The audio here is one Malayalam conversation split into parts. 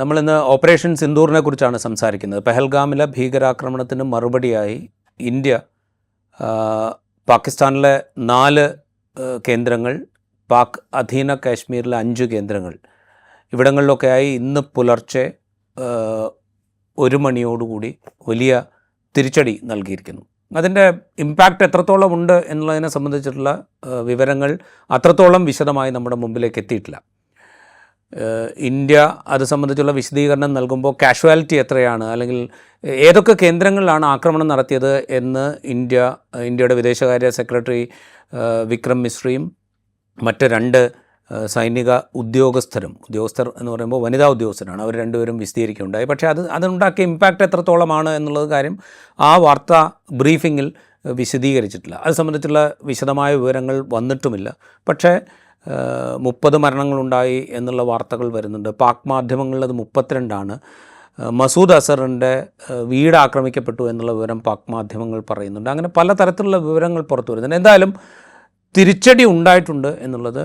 നമ്മളിന്ന് ഓപ്പറേഷൻ സിന്ദൂറിനെ കുറിച്ചാണ് സംസാരിക്കുന്നത്. പെഹൽഗാമിലെ ഭീകരാക്രമണത്തിന് മറുപടിയായി ഇന്ത്യ പാകിസ്ഥാനിലെ നാല് കേന്ദ്രങ്ങൾ പാക് അധീന കാശ്മീരിലെ അഞ്ച് കേന്ദ്രങ്ങൾ. ഇവിടങ്ങളിലൊക്കെയായി ഇന്ന് പുലർച്ചെ ഒരു മണിയോടുകൂടി വലിയ തിരിച്ചടി നൽകിയിരിക്കുന്നു. അതിന്റെ ഇമ്പാക്റ്റ് എത്രത്തോളം ഉണ്ട് എന്നുള്ളതിനെ സംബന്ധിച്ചിട്ടുള്ള വിവരങ്ങൾ അത്രത്തോളം വിശദമായി നമ്മുടെ മുമ്പിലേക്ക് എത്തിയിട്ടില്ല. ഇന്ത്യ അത് സംബന്ധിച്ചുള്ള വിശദീകരണം നൽകുമ്പോൾ കാഷ്വാലിറ്റി എത്രയാണ്? അല്ലെങ്കിൽ ഏതൊക്കെ കേന്ദ്രങ്ങളിലാണ് ആക്രമണം നടത്തിയത് എന്ന് ഇന്ത്യ ഇന്ത്യയുടെ വിദേശകാര്യ സെക്രട്ടറി വിക്രം മിശ്രയും മറ്റ് രണ്ട് സൈനിക ഉദ്യോഗസ്ഥരും ഉദ്യോഗസ്ഥർ എന്ന് പറയുമ്പോൾ വനിതാ ഉദ്യോഗസ്ഥരാണ്. അവർ രണ്ടുപേരും വിശദീകരിക്കുകയുണ്ടായി. പക്ഷേ അത് അതുണ്ടാക്കിയ ഇമ്പാക്റ്റ് എത്രത്തോളമാണ് എന്നുള്ളത് കാര്യം ആ വാർത്താ ബ്രീഫിങ്ങിൽ വിശദീകരിച്ചിട്ടില്ല. അത് സംബന്ധിച്ചുള്ള വിശദമായ വിവരങ്ങൾ വന്നിട്ടുമില്ല. പക്ഷേ മുപ്പത് മരണങ്ങളുണ്ടായി എന്നുള്ള വാർത്തകൾ വരുന്നുണ്ട്. പാക് മാധ്യമങ്ങളിൽ അത് മുപ്പത്തിരണ്ടാണ്. മസൂദ് അസറിന്റെ വീട് ആക്രമിക്കപ്പെട്ടു എന്നുള്ള വിവരം പാക് മാധ്യമങ്ങൾ പറയുന്നുണ്ട്. അങ്ങനെ പലതരത്തിലുള്ള വിവരങ്ങൾ പുറത്തു വരുന്നുണ്ട്. എന്തായാലും തിരിച്ചടി ഉണ്ടായിട്ടുണ്ട് എന്നുള്ളത്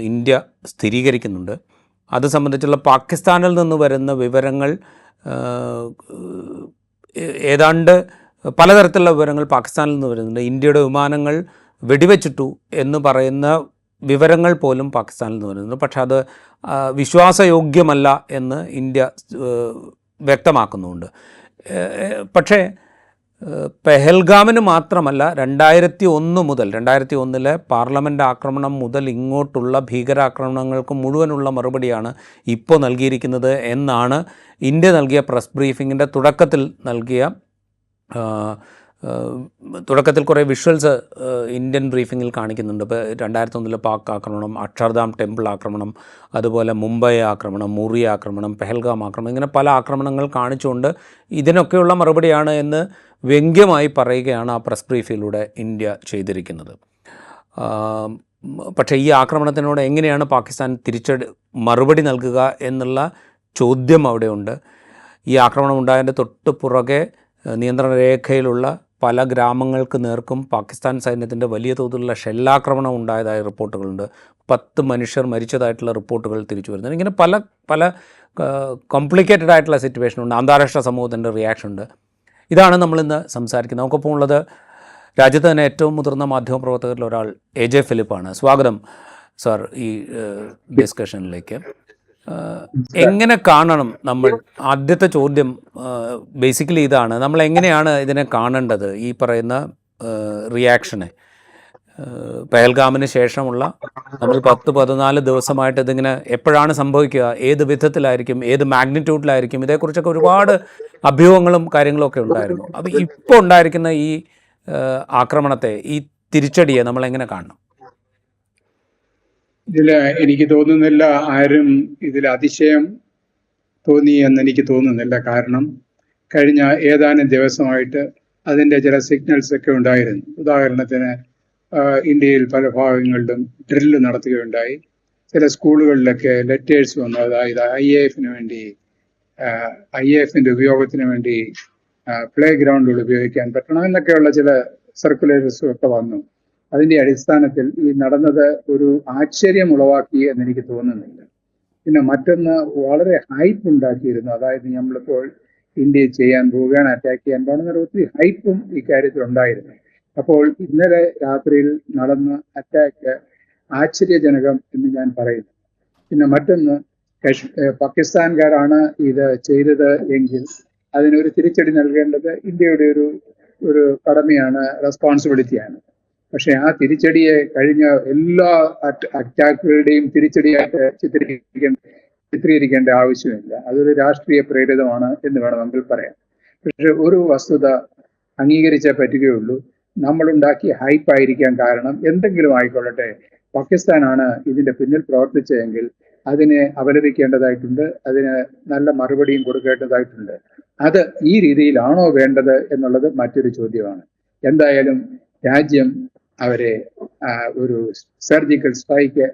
ഇന്ത്യ സ്ഥിരീകരിക്കുന്നുണ്ട്. അത് സംബന്ധിച്ചുള്ള പാകിസ്ഥാനിൽ നിന്ന് വരുന്ന വിവരങ്ങൾ ഏതാണ്ട് പലതരത്തിലുള്ള വിവരങ്ങൾ പാകിസ്ഥാനിൽ നിന്ന് വരുന്നുണ്ട്. ഇന്ത്യയുടെ വിമാനങ്ങൾ വെടിവെച്ചിട്ടു എന്ന് പറയുന്ന വിവരങ്ങൾ പോലും പാകിസ്ഥാനിൽ നിന്ന് വരുന്നുണ്ട്. പക്ഷെ അത് വിശ്വാസയോഗ്യമല്ല എന്ന് ഇന്ത്യ വ്യക്തമാക്കുന്നുണ്ട്. പക്ഷേ പെഹൽഗാമിന് മാത്രമല്ല രണ്ടായിരത്തി ഒന്ന് മുതൽ രണ്ടായിരത്തി ഒന്നിലെ പാർലമെന്റ് ആക്രമണം മുതൽ ഇങ്ങോട്ടുള്ള ഭീകരാക്രമണങ്ങൾക്ക് മുഴുവനുള്ള മറുപടിയാണ് ഇപ്പോൾ നൽകിയിരിക്കുന്നത് എന്നാണ് ഇന്ത്യ നൽകിയ പ്രസ് ബ്രീഫിങ്ങിന്റെ തുടക്കത്തിൽ നൽകിയ തുടക്കത്തിൽ കുറേ വിഷ്വൽസ് ഇന്ത്യൻ ബ്രീഫിങ്ങിൽ കാണിക്കുന്നുണ്ട്. ഇപ്പോൾ രണ്ടായിരത്തി ഒന്നിലെ പാക് ആക്രമണം അക്ഷർധാം ടെമ്പിൾ ആക്രമണം അതുപോലെ മുംബൈ ആക്രമണം മുറി ആക്രമണം പെഹൽഗാം ആക്രമണം ഇങ്ങനെ പല ആക്രമണങ്ങൾ കാണിച്ചുകൊണ്ട് ഇതിനൊക്കെയുള്ള മറുപടിയാണ് എന്ന് വ്യംഗ്യമായി പറയുകയാണ് ആ പ്രസ് ബ്രീഫിലൂടെ ഇന്ത്യ ചെയ്തിരിക്കുന്നത്. പക്ഷേ ഈ ആക്രമണത്തിനോട് എങ്ങനെയാണ് പാകിസ്ഥാൻ തിരിച്ചടി മറുപടി നൽകുക എന്നുള്ള ചോദ്യം അവിടെയുണ്ട്. ഈ ആക്രമണം ഉണ്ടായതിന്റെ തൊട്ട് പുറകെ നിയന്ത്രണ രേഖയിലുള്ള പല ഗ്രാമങ്ങൾക്ക് നേർക്കും പാകിസ്ഥാൻ സൈന്യത്തിന്റെ വലിയ തോതിലുള്ള ഷെല്ലാക്രമണം ഉണ്ടായതായ റിപ്പോർട്ടുകളുണ്ട്. പത്ത് മനുഷ്യർ മരിച്ചതായിട്ടുള്ള റിപ്പോർട്ടുകൾ തിരിച്ചു വരുന്നത് ഇങ്ങനെ പല പല കോംപ്ലിക്കേറ്റഡ് ആയിട്ടുള്ള സിറ്റുവേഷൻ ഉണ്ട്. അന്താരാഷ്ട്ര സമൂഹത്തിന്റെ റിയാക്ഷൻ ഉണ്ട്. ഇതാണ് നമ്മളിന്ന് സംസാരിക്കുന്നത്. നമുക്കൊപ്പം ഉള്ളത് രാജ്യത്ത് തന്നെ ഏറ്റവും മുതിർന്ന മാധ്യമപ്രവർത്തകരിൽ ഒരാൾ എ ജെ ഫിലിപ്പാണ്. സ്വാഗതം സാർ ഈ ഡിസ്കഷനിലേക്ക് എങ്ങനെ കാണണം നമ്മൾ? ആദ്യത്തെ ചോദ്യം ബേസിക്കലി ഇതാണ്. നമ്മൾ എങ്ങനെയാണ് ഇതിനെ കാണേണ്ടത്? ഈ പറയുന്ന റിയാക്ഷനെ പഹൽഗാമിന് ശേഷമുള്ള നമ്മൾ പത്ത് പതിനാല് ദിവസമായിട്ട് ഇതിങ്ങനെ എപ്പോഴാണ് സംഭവിക്കുക? ഏത് വിധത്തിലായിരിക്കും? ഏത് മാഗ്നിറ്റ്യൂഡിലായിരിക്കും ഇതേക്കുറിച്ചൊക്കെ ഒരുപാട് അഭ്യൂഹങ്ങളും കാര്യങ്ങളും ഒക്കെ ഉണ്ടായിരുന്നു. അപ്പോൾ ഇപ്പോൾ ഉണ്ടായിരിക്കുന്ന ഈ ആക്രമണത്തെ ഈ തിരിച്ചടിയെ നമ്മൾ എങ്ങനെ കാണണം? ഇതിൽ എനിക്ക് തോന്നുന്നില്ല ആരും ഇതിൽ അതിശയം തോന്നി എന്ന് എനിക്ക് തോന്നുന്നില്ല. കാരണം കഴിഞ്ഞ ഏതാനും ദിവസമായിട്ട് അതിന്റെ ചില സിഗ്നൽസ് ഒക്കെ ഉണ്ടായിരുന്നു. ഉദാഹരണത്തിന് ഇന്ത്യയിൽ പല ഭാഗങ്ങളിലും ഡ്രില്ല് നടത്തുകയുണ്ടായി. ചില സ്കൂളുകളിലൊക്കെ ലെറ്റേഴ്സ് വന്നു. അതായത് ഐ എ എഫിന് വേണ്ടി ഐ എ എഫിന്റെ ഉപയോഗത്തിന് വേണ്ടി പ്ലേ ഗ്രൗണ്ടുകൾ ഉപയോഗിക്കാൻ പറ്റണം എന്നൊക്കെയുള്ള ചില സർക്കുലേറ്റേഴ്സും ഒക്കെ വന്നു. അതിന്റെ അടിസ്ഥാനത്തിൽ ഈ നടന്നത് ഒരു ആശ്ചര്യം ഉളവാക്കി എന്ന് എനിക്ക് തോന്നുന്നില്ല. പിന്നെ മറ്റൊന്ന് വളരെ ഹൈപ്പ് ഉണ്ടാക്കിയിരുന്നു. അതായത് നമ്മളിപ്പോൾ ഇന്ത്യ ചെയ്യാൻ പോവുകയാണ് അറ്റാക്ക് ചെയ്യാൻ പോകുന്ന ഒത്തിരി ഹൈപ്പും ഇക്കാര്യത്തിൽ ഉണ്ടായിരുന്നു. അപ്പോൾ ഇന്നലെ രാത്രിയിൽ നടന്ന അറ്റാക്ക് ആശ്ചര്യജനകം എന്ന് ഞാൻ പറയുന്നു. പിന്നെ മറ്റൊന്ന് പാകിസ്ഥാൻകാരാണ് ഇത് ചെയ്തത് എങ്കിൽ അതിനൊരു തിരിച്ചടി നൽകേണ്ടത് ഇന്ത്യയുടെ ഒരു ഒരു കടമയാണ് റെസ്പോൺസിബിലിറ്റിയാണ് പക്ഷെ ആ തിരിച്ചടിയെ കഴിഞ്ഞ എല്ലാ അറ്റ് അറ്റാക്കുകളുടെയും തിരിച്ചടിയായിട്ട് ചിത്രീകരിക്കേണ്ട ചിത്രീകരിക്കേണ്ട ആവശ്യമില്ല. അതൊരു രാഷ്ട്രീയ പ്രേരിതമാണ് എന്ന് വേണമെങ്കിൽ പറയാം പക്ഷെ ഒരു വസ്തുത അംഗീകരിച്ചേ പറ്റുകയുള്ളൂ. നമ്മളുണ്ടാക്കിയ ഹൈപ്പ് ആയിരിക്കാൻ കാരണം എന്തെങ്കിലും ആയിക്കൊള്ളട്ടെ. പാകിസ്ഥാനാണ് ഇതിന്റെ പിന്നിൽ പ്രവർത്തിച്ചതെങ്കിൽ അതിനെ അപലപിക്കേണ്ടതായിട്ടുണ്ട്. അതിന് നല്ല മറുപടിയും കൊടുക്കേണ്ടതായിട്ടുണ്ട്. അത് ഈ രീതിയിലാണോ വേണ്ടത് എന്നുള്ളത് മറ്റൊരു ചോദ്യമാണ്. എന്തായാലും രാജ്യം അവരെ ഒരു സർജിക്കൽ സ്ട്രൈക്ക്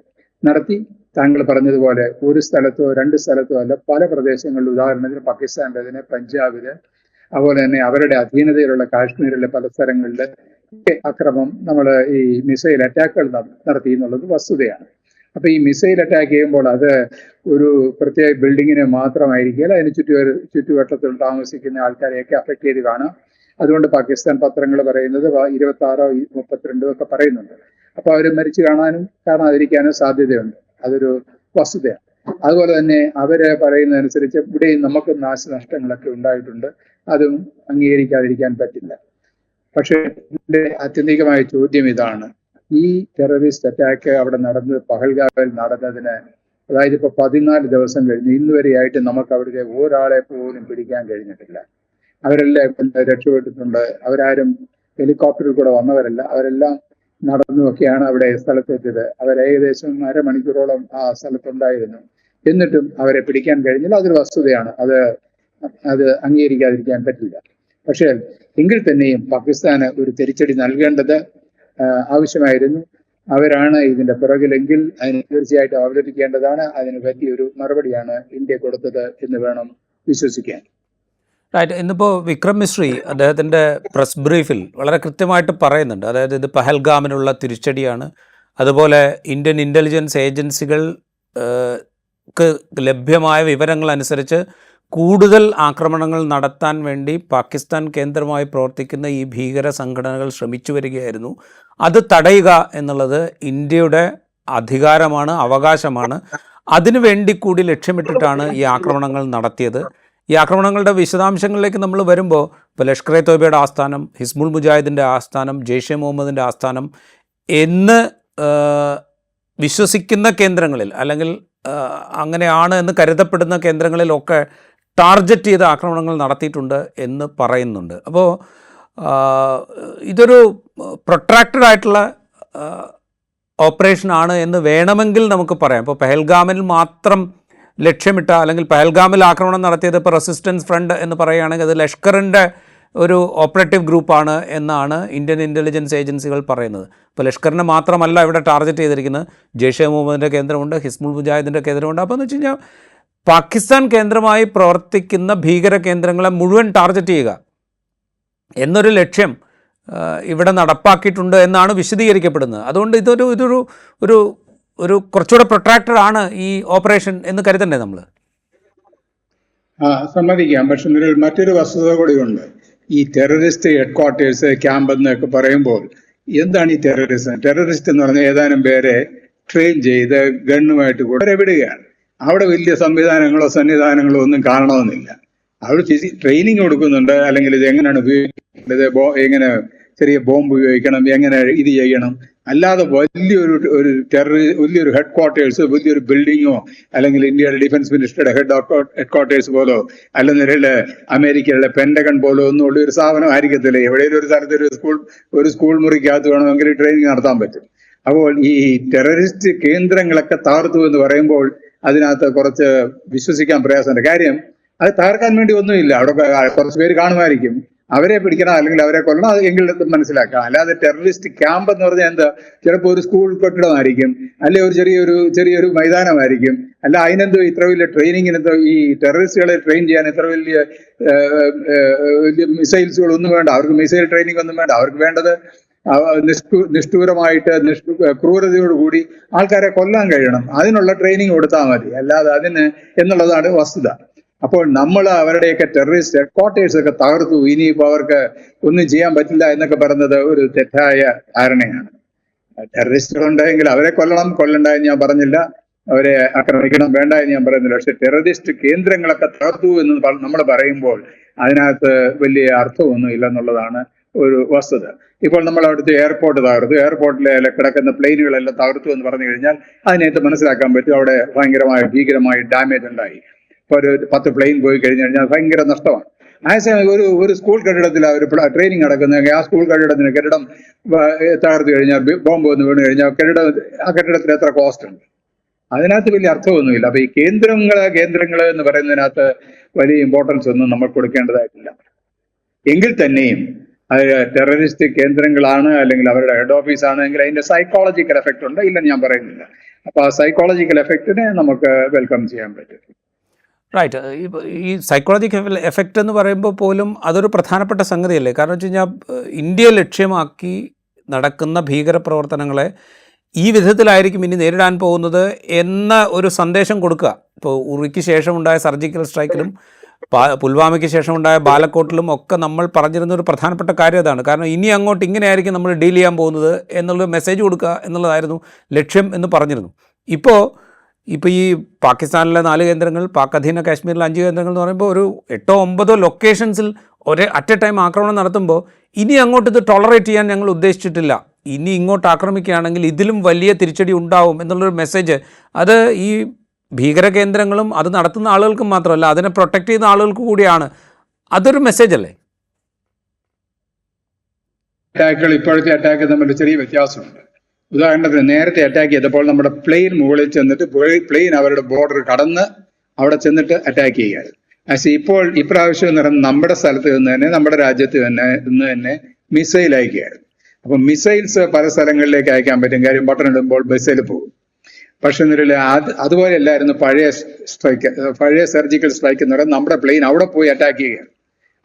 നടത്തി. താങ്കൾ പറഞ്ഞതുപോലെ ഒരു സ്ഥലത്തോ രണ്ട് സ്ഥലത്തോ അല്ല പല പ്രദേശങ്ങളിൽ ഉദാഹരണത്തിന് പാകിസ്ഥാനിലെ പഞ്ചാബിൽ അതുപോലെ തന്നെ അവരുടെ അധീനതയിലുള്ള കാശ്മീരിലെ പല സ്ഥലങ്ങളിൽ ഒക്കെ അക്രമം നമ്മൾ ഈ മിസൈൽ അറ്റാക്കുകൾ നടത്തി എന്നുള്ളത് വസ്തുതയാണ്. അപ്പൊ ഈ മിസൈൽ അറ്റാക്ക് ചെയ്യുമ്പോൾ അത് ഒരു പ്രത്യേക ബിൽഡിങ്ങിനെ മാത്രമായിരിക്കില്ല അതിന് ചുറ്റു ചുറ്റുവട്ടത്തിൽ താമസിക്കുന്ന ആൾക്കാരെയൊക്കെ അഫക്ട് ചെയ്ത് കാണാം. അതുകൊണ്ട് പാകിസ്ഥാൻ പത്രങ്ങൾ പറയുന്നത് ഇരുപത്തി ആറോ മുപ്പത്തിരണ്ടോ ഒക്കെ പറയുന്നുണ്ട്. അപ്പൊ അവർ മരിച്ചു കാണാനും കാണാതിരിക്കാനും സാധ്യതയുണ്ട്. അതൊരു വസ്തുതയാണ്. അതുപോലെ തന്നെ അവർ പറയുന്നതനുസരിച്ച് ഇവിടെയും നമുക്ക് നാശനഷ്ടങ്ങളൊക്കെ ഉണ്ടായിട്ടുണ്ട്. അതും അംഗീകരിക്കാതിരിക്കാൻ പറ്റില്ല. പക്ഷേ എന്റെ ആത്യന്തികമായ ചോദ്യം ഇതാണ്. ഈ ടെററിസ്റ്റ് അറ്റാക്ക് അവിടെ നടന്നത് പഹൽഗാവിൽ നടന്നതിന് അതായത് ഇപ്പൊ പതിനാല് ദിവസം കഴിഞ്ഞ് ഇന്ന് വരെയായിട്ട് നമുക്ക് അവിടുത്തെ ഒരാളെ പോലും പിടിക്കാൻ കഴിഞ്ഞിട്ടില്ല. അവരെല്ലാം രക്ഷപ്പെട്ടിട്ടുണ്ട്. അവരാരും ഹെലികോപ്റ്ററിൽ കൂടെ വന്നവരല്ല. അവരെല്ലാം നടന്നുമൊക്കെയാണ് അവിടെ സ്ഥലത്തെത്തിയത്. അവർ ഏകദേശം അരമണിക്കൂറോളം ആ സ്ഥലത്തുണ്ടായിരുന്നു. എന്നിട്ടും അവരെ പിടിക്കാൻ കഴിഞ്ഞില്ല. അതൊരു വസ്തുതയാണ്. അത് അത് അംഗീകരിക്കാതിരിക്കാൻ പറ്റില്ല. പക്ഷേ എങ്കിൽ തന്നെയും പാകിസ്ഥാന് ഒരു തിരിച്ചടി നൽകേണ്ടത് ആവശ്യമായിരുന്നു. അവരാണ് ഇതിന്റെ പിറകിലെങ്കിൽ അതിന് തീർച്ചയായിട്ടും അവതരിപ്പിക്കേണ്ടതാണ് അതിന് പറ്റിയൊരു മറുപടിയാണ് ഇന്ത്യ കൊടുത്തത് എന്ന് വേണം വിശ്വസിക്കാൻ. റൈറ്റ് ഇന്നിപ്പോൾ വിക്രം മിശ്രി അദ്ദേഹത്തിന്റെ പ്രസ് ബ്രീഫിൽ വളരെ കൃത്യമായിട്ട് പറയുന്നുണ്ട്. അതായത് ഇത് പഹൽഗാമിനുള്ള തിരിച്ചടിയാണ്. അതുപോലെ ഇന്ത്യൻ ഇന്റലിജൻസ് ഏജൻസികൾ ലഭ്യമായ വിവരങ്ങൾ അനുസരിച്ച് കൂടുതൽ ആക്രമണങ്ങൾ നടത്താൻ വേണ്ടി പാകിസ്ഥാൻ കേന്ദ്രമായി പ്രവർത്തിക്കുന്ന ഈ ഭീകര സംഘടനകൾ ശ്രമിച്ചു വരികയായിരുന്നു. അത് തടയുക എന്നുള്ളത് ഇന്ത്യയുടെ അധികാരമാണ് അവകാശമാണ്. അതിനു വേണ്ടി കൂടി ലക്ഷ്യമിട്ടിട്ടാണ് ഈ ആക്രമണങ്ങൾ നടത്തിയത്. ഈ ആക്രമണങ്ങളുടെ വിശദാംശങ്ങളിലേക്ക് നമ്മൾ വരുമ്പോൾ ഇപ്പോൾ ലഷ്കർ എ തോബയുടെ ആസ്ഥാനം ഹിസ്ബുൾ മുജാഹിദിന്റെ ആസ്ഥാനം ജെയ്ഷെ മുഹമ്മദിന്റെ ആസ്ഥാനം എന്ന് വിശ്വസിക്കുന്ന കേന്ദ്രങ്ങളിൽ അല്ലെങ്കിൽ അങ്ങനെയാണ് എന്ന് കരുതപ്പെടുന്ന കേന്ദ്രങ്ങളിലൊക്കെ ടാർഗറ്റ് ചെയ്ത ആക്രമണങ്ങൾ നടത്തിയിട്ടുണ്ട് എന്ന് പറയുന്നുണ്ട്. അപ്പോൾ ഇതൊരു പ്രൊട്രാക്റ്റഡ് ആയിട്ടുള്ള ഓപ്പറേഷനാണ് എന്ന് വേണമെങ്കിൽ നമുക്ക് പറയാം. ഇപ്പോൾ പെഹൽഗാമിൽ മാത്രം ലക്ഷ്യമിട്ട അല്ലെങ്കിൽ പഹൽഗാമിൽ ആക്രമണം നടത്തിയത് ഇപ്പോൾ റെസിസ്റ്റൻസ് ഫ്രണ്ട് എന്ന് പറയുകയാണെങ്കിൽ അത് ലഷ്കറിന്റെ ഒരു ഓപ്പറേറ്റീവ് ഗ്രൂപ്പാണ് എന്നാണ് ഇന്ത്യൻ ഇന്റലിജൻസ് ഏജൻസികൾ പറയുന്നത്. ഇപ്പോൾ ലഷ്കറിനെ മാത്രമല്ല ഇവിടെ ടാർഗറ്റ് ചെയ്തിരിക്കുന്നത്. ജെയ്ഷെ മുഹമ്മദിന്റെ കേന്ദ്രമുണ്ട് ഹിസ്ബുൾ മുജാഹിദിന്റെ കേന്ദ്രമുണ്ട്. അപ്പോൾ എന്ന് വെച്ച് കഴിഞ്ഞാൽ പാകിസ്ഥാൻ കേന്ദ്രമായി പ്രവർത്തിക്കുന്ന ഭീകര കേന്ദ്രങ്ങളെ മുഴുവൻ ടാർഗറ്റ് ചെയ്യുക എന്നൊരു ലക്ഷ്യം ഇവിടെ നടപ്പാക്കിയിട്ടുണ്ട് എന്നാണ് വിശദീകരിക്കപ്പെടുന്നത്. അതുകൊണ്ട് ഇതൊരു ഇതൊരു ഒരു ഒരു കുറച്ചുകൂടെ പ്രൊട്രാക്ടർ ആണ് ഈ ഓപ്പറേഷൻ എന്ന് കരുതണ്ടേ നമ്മൾ ആ സമ്മതിക്കാം. പക്ഷെ ഇതിൽ മറ്റൊരു വസ്തുത കൂടിയുണ്ട്. ഈ ടെററിസ്റ്റ് ഹെഡ്ക്വാർട്ടേഴ്സ് ക്യാമ്പ് എന്നൊക്കെ പറയുമ്പോൾ എന്താണ് ഈ ടെററിസം ടെററിസ്റ്റ് എന്ന് പറഞ്ഞാൽ ഏതാനും പേരെ ട്രെയിൻ ചെയ്ത് ഗണ്ണുമായിട്ട് കൂടെ വിടുകയാണ് അവിടെ വലിയ സംവിധാനങ്ങളോ സന്നിധാനങ്ങളോ ഒന്നും കാണണമെന്നില്ല. അവർ ട്രെയിനിങ് കൊടുക്കുന്നുണ്ട്. അല്ലെങ്കിൽ ഇത് എങ്ങനെയാണ് ഉപയോഗിക്കേണ്ടത്? എങ്ങനെ ചെറിയ ബോംബ് ഉപയോഗിക്കണം എങ്ങനെ ഇത് ചെയ്യണം. അല്ലാതെ വലിയൊരു ഒരു ടെററി വലിയൊരു ഹെഡ് ക്വാർട്ടേഴ്സ് വലിയൊരു ബിൽഡിങ്ങോ അല്ലെങ്കിൽ ഇന്ത്യയുടെ ഡിഫൻസ് മിനിസ്റ്ററുടെ ഹെഡ് ഹെഡ് ക്വാർട്ടേഴ്സ് പോലോ അല്ലെങ്കിൽ അമേരിക്കയുടെ പെൻഡഗൺ പോലോ ഒന്നും ഉള്ള ഒരു സ്ഥാപനം ആയിരിക്കത്തില്ല. എവിടെയെങ്കിലും ഒരു സ്ഥലത്ത് ഒരു സ്കൂൾ ഒരു സ്കൂൾ മുറിക്കകത്ത് വേണമെങ്കിൽ ട്രെയിനിങ് നടത്താൻ പറ്റും. അപ്പോൾ ഈ ടെററിസ്റ്റ് കേന്ദ്രങ്ങളൊക്കെ താർത്തു എന്ന് പറയുമ്പോൾ അതിനകത്ത് കുറച്ച് വിശ്വസിക്കാൻ പ്രയാസമുണ്ട്. കാര്യം അത് തകർക്കാൻ വേണ്ടി ഒന്നുമില്ല. അവിടെ കുറച്ച് പേര് കാണുമായിരിക്കും. അവരെ പിടിക്കണം അല്ലെങ്കിൽ അവരെ കൊല്ലണം അത് എങ്കിൽ മനസ്സിലാക്കാം. അല്ലാതെ ടെററിസ്റ്റ് ക്യാമ്പ് എന്ന് പറഞ്ഞാൽ എന്താ? ചിലപ്പോൾ ഒരു സ്കൂൾ കെട്ടിടമായിരിക്കും അല്ലെ ഒരു ചെറിയൊരു ചെറിയൊരു മൈതാനമായിരിക്കും. അല്ല അതിനെന്തോ ഇത്ര വലിയ ട്രെയിനിങ്ങിനെന്തോ ഈ ടെററിസ്റ്റുകളെ ട്രെയിൻ ചെയ്യാൻ ഇത്ര വലിയ വലിയ മിസൈൽസുകൾ ഒന്നും വേണ്ട. അവർക്ക് മിസൈൽ ട്രെയിനിങ് ഒന്നും വേണ്ട. അവർക്ക് വേണ്ടത് നിഷ്ഠൂരമായിട്ട് നിഷ്ഠു ക്രൂരതയോടുകൂടി ആൾക്കാരെ കൊല്ലാൻ കഴിയണം. അതിനുള്ള ട്രെയിനിങ് കൊടുത്താൽ മതി. അല്ലാതെ അതിന് എന്നുള്ളതാണ് വസ്തുത. അപ്പോൾ നമ്മൾ അവരുടെയൊക്കെ ടെററിസ്റ്റ് ഹെഡ്ക്വാർട്ടേഴ്സ് ഒക്കെ തകർത്തു. ഇനിയിപ്പോൾ അവർക്ക് ഒന്നും ചെയ്യാൻ പറ്റില്ല എന്നൊക്കെ പറയുന്നത് ഒരു തെറ്റായ ധാരണയാണ്. ടെററിസ്റ്റുകൾ ഉണ്ടെങ്കിൽ അവരെ കൊല്ലണം. കൊല്ലണ്ട എന്ന് ഞാൻ പറഞ്ഞില്ല. അവരെ ആക്രമിക്കണം. വേണ്ട എന്ന് ഞാൻ പറയുന്നില്ല. പക്ഷെ ടെററിസ്റ്റ് കേന്ദ്രങ്ങളൊക്കെ തകർത്തു എന്ന് നമ്മൾ പറയുമ്പോൾ അതിനകത്ത് വലിയ അർത്ഥമൊന്നും ഇല്ല എന്നുള്ളതാണ് ഒരു വസ്തുത. ഇപ്പോൾ നമ്മൾ അവിടുത്തെ എയർപോർട്ട് തകർത്തു. എയർപോർട്ടിലെ കിടക്കുന്ന പ്ലെയിനുകളെല്ലാം തകർത്തു എന്ന് പറഞ്ഞു കഴിഞ്ഞാൽ അതിനകത്ത് മനസ്സിലാക്കാൻ പറ്റും അവിടെ ഭയങ്കരമായ ഭീകരമായ ഡാമേജ് ഉണ്ടായി. ഒരു പത്ത് പ്ലെയിൻ പോയി കഴിഞ്ഞു കഴിഞ്ഞാൽ ഭയങ്കര നഷ്ടമാണ്. അതേസമയം ഒരു ഒരു സ്കൂൾ കെട്ടിടത്തിൽ ഒരു ട്രെയിനിങ് നടക്കുന്നെങ്കിൽ ആ സ്കൂൾ കെട്ടിടത്തിന് കെട്ടിടം തകർത്ത് കഴിഞ്ഞാൽ ബോംബ് വന്ന് വീണ് കഴിഞ്ഞാൽ കെട്ടിടം ആ കെട്ടിടത്തിന് എത്ര കോസ്റ്റ് ഉണ്ട്? അതിനകത്ത് വലിയ അർത്ഥമൊന്നുമില്ല. അപ്പൊ ഈ കേന്ദ്രങ്ങൾ കേന്ദ്രങ്ങൾ എന്ന് പറയുന്നതിനകത്ത് വലിയ ഇമ്പോർട്ടൻസ് ഒന്നും നമ്മൾ കൊടുക്കേണ്ടതായിട്ടില്ല. എങ്കിൽ തന്നെയും അത് ടെററിസ്റ്റ് കേന്ദ്രങ്ങളാണ് അല്ലെങ്കിൽ അവരുടെ ഹെഡ് ഓഫീസ് ആണ് എങ്കിൽ അതിന്റെ സൈക്കോളജിക്കൽ എഫക്റ്റ് ഉണ്ട് ഇല്ലെന്ന് ഞാൻ പറയുന്നില്ല. അപ്പൊ ആ സൈക്കോളജിക്കൽ എഫക്റ്റിനെ നമുക്ക് വെൽക്കം ചെയ്യാൻ പറ്റും. റൈറ്റ് ഈ സൈക്കോളജിക്കൽ എഫക്റ്റ് എന്ന് പറയുമ്പോൾ പോലും അതൊരു പ്രധാനപ്പെട്ട സംഗതിയല്ലേ? കാരണം വെച്ച് കഴിഞ്ഞാൽ ഇന്ത്യയെ ലക്ഷ്യമാക്കി നടക്കുന്ന ഭീകരപ്രവർത്തനങ്ങളെ ഈ വിധത്തിലായിരിക്കും ഇനി നേരിടാൻ പോകുന്നത് എന്ന ഒരു സന്ദേശം കൊടുക്കുക. ഇപ്പോൾ ഉറിക്ക് ശേഷമുണ്ടായ സർജിക്കൽ സ്ട്രൈക്കിലും പുൽവാമയ്ക്ക് ശേഷമുണ്ടായ ബാലക്കോട്ടിലും ഒക്കെ നമ്മൾ പറഞ്ഞിരുന്ന ഒരു പ്രധാനപ്പെട്ട കാര്യം അതാണ്. കാരണം ഇനി അങ്ങോട്ട് ഇങ്ങനെയായിരിക്കും നമ്മൾ ഡീൽ ചെയ്യാൻ പോകുന്നത് എന്നുള്ള മെസ്സേജ് കൊടുക്കുക എന്നുള്ളതായിരുന്നു ലക്ഷ്യം എന്ന് പറഞ്ഞിരുന്നു. ഇപ്പോൾ ഇപ്പോൾ ഈ പാകിസ്ഥാനിലെ നാല് കേന്ദ്രങ്ങൾ പാക് അധീന കാശ്മീരിലെ അഞ്ച് കേന്ദ്രങ്ങൾ എന്ന് പറയുമ്പോൾ ഒരു എട്ടോ ഒമ്പതോ ലൊക്കേഷൻസിൽ ഒരേ അറ്റ് എ ടൈം ആക്രമണം നടത്തുമ്പോൾ ഇനി അങ്ങോട്ട് ഇത് ടോളറേറ്റ് ചെയ്യാൻ ഞങ്ങൾ ഉദ്ദേശിച്ചിട്ടില്ല. ഇനി ഇങ്ങോട്ട് ആക്രമിക്കുകയാണെങ്കിൽ ഇതിലും വലിയ തിരിച്ചടി ഉണ്ടാവും എന്നുള്ളൊരു മെസ്സേജ് അത് ഈ ഭീകര കേന്ദ്രങ്ങളും അത് നടത്തുന്ന ആളുകൾക്കും മാത്രമല്ല അതിനെ പ്രൊട്ടക്റ്റ് ചെയ്യുന്ന ആളുകൾക്ക് കൂടിയാണ്. അതൊരു മെസ്സേജ് അല്ലേ? അറ്റാക്കുകൾ ഇപ്പോഴത്തെ അറ്റാക്ക് തമ്മിൽ ചെറിയ വ്യത്യാസമുണ്ട്. ഉദാഹരണത്തിന് നേരത്തെ അറ്റാക്ക് ചെയ്തപ്പോൾ നമ്മുടെ പ്ലെയിൻ മുകളിൽ ചെന്നിട്ട് പ്ലെയിൻ അവരുടെ ബോർഡർ കടന്ന് അവിടെ ചെന്നിട്ട് അറ്റാക്ക് ചെയ്യുകയാണ്. പക്ഷേ ഇപ്പോൾ ഇപ്രാവശ്യം എന്ന് പറയുന്നത് നമ്മുടെ സ്ഥലത്ത് നിന്ന് തന്നെ നമ്മുടെ രാജ്യത്ത് തന്നെ നിന്ന് തന്നെ മിസൈൽ അയക്കുകയാണ്. അപ്പം മിസൈൽസ് പല സ്ഥലങ്ങളിലേക്ക് അയക്കാൻ പറ്റും. കാര്യം ബട്ടൺ ഇടുമ്പോൾ ബസ്സിൽ പോകും. പക്ഷെ എന്നിട്ട് അത് അതുപോലെ അല്ലായിരുന്നു പഴയ സ്ട്രൈക്ക് പഴയ സർജിക്കൽ സ്ട്രൈക്ക് എന്ന് പറയുന്നത് നമ്മുടെ പ്ലെയിൻ അവിടെ പോയി അറ്റാക്ക് ചെയ്യുകയാണ്.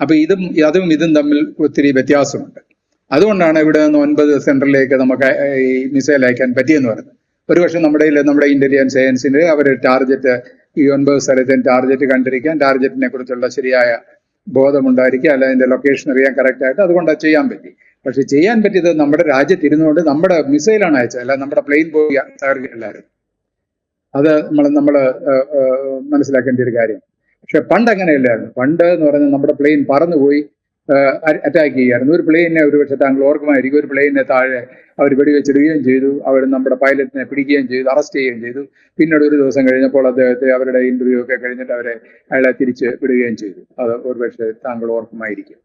അപ്പൊ ഇതും അതും ഇതും തമ്മിൽ ഒത്തിരി വ്യത്യാസമുണ്ട്. അതുകൊണ്ടാണ് ഇവിടെ നിന്ന് ഒൻപത് സെന്ററിലേക്ക് നമുക്ക് ഈ മിസൈൽ അയക്കാൻ പറ്റിയെന്ന് പറയുന്നത്. ഒരുപക്ഷെ നമ്മുടെ നമ്മുടെ ഇന്റലിജൻസ് ഏജൻസിന് അവർ ടാർഗറ്റ് ഈ ഒൻപത് സ്ഥലത്തും ടാർഗറ്റ് കണ്ടിരിക്കാൻ ടാർഗറ്റിനെ കുറിച്ചുള്ള ശരിയായ ബോധമുണ്ടായിരിക്കുക അല്ല അതിന്റെ ലൊക്കേഷൻ അറിയാൻ കറക്റ്റ് ആയിട്ട് അതുകൊണ്ട് അത് ചെയ്യാൻ പറ്റി. പക്ഷെ ചെയ്യാൻ പറ്റിയത് നമ്മുടെ രാജ്യത്ത് ഇരുന്നുകൊണ്ട് നമ്മുടെ മിസൈലാണ് അയച്ചത് അല്ല നമ്മുടെ പ്ലെയിൻ പോയി തകർക്കില്ലായിരുന്നു അത് നമ്മൾ നമ്മൾ മനസ്സിലാക്കേണ്ട ഒരു കാര്യം. പക്ഷെ പണ്ട് അങ്ങനെയല്ലായിരുന്നു. പണ്ട് എന്ന് പറഞ്ഞാൽ നമ്മുടെ പ്ലെയിൻ പറന്നുപോയി അറ്റാക്ക് ചെയ്യുമായിരുന്നു ഒരു പ്ലെയിനെ ഒരു പക്ഷേ താങ്കൾ ഓർക്കുമായിരിക്കും. ഒരു പ്ലെയിനെ താഴെ അവർ വെടിവെച്ചിടുകയും ചെയ്തു. അവർ നമ്മുടെ പൈലറ്റിനെ പിടിക്കുകയും ചെയ്തു. അറസ്റ്റ് ചെയ്യുകയും ചെയ്തു. പിന്നീട് ഒരു ദിവസം കഴിഞ്ഞപ്പോൾ അദ്ദേഹത്തെ അവരുടെ ഇന്റർവ്യൂ ഒക്കെ കഴിഞ്ഞിട്ട് അവരെ അയാളെ തിരിച്ച് വിടുകയും ചെയ്തു. അത് ഒരുപക്ഷെ താങ്കൾ ഓർക്കുമായിരിക്കും.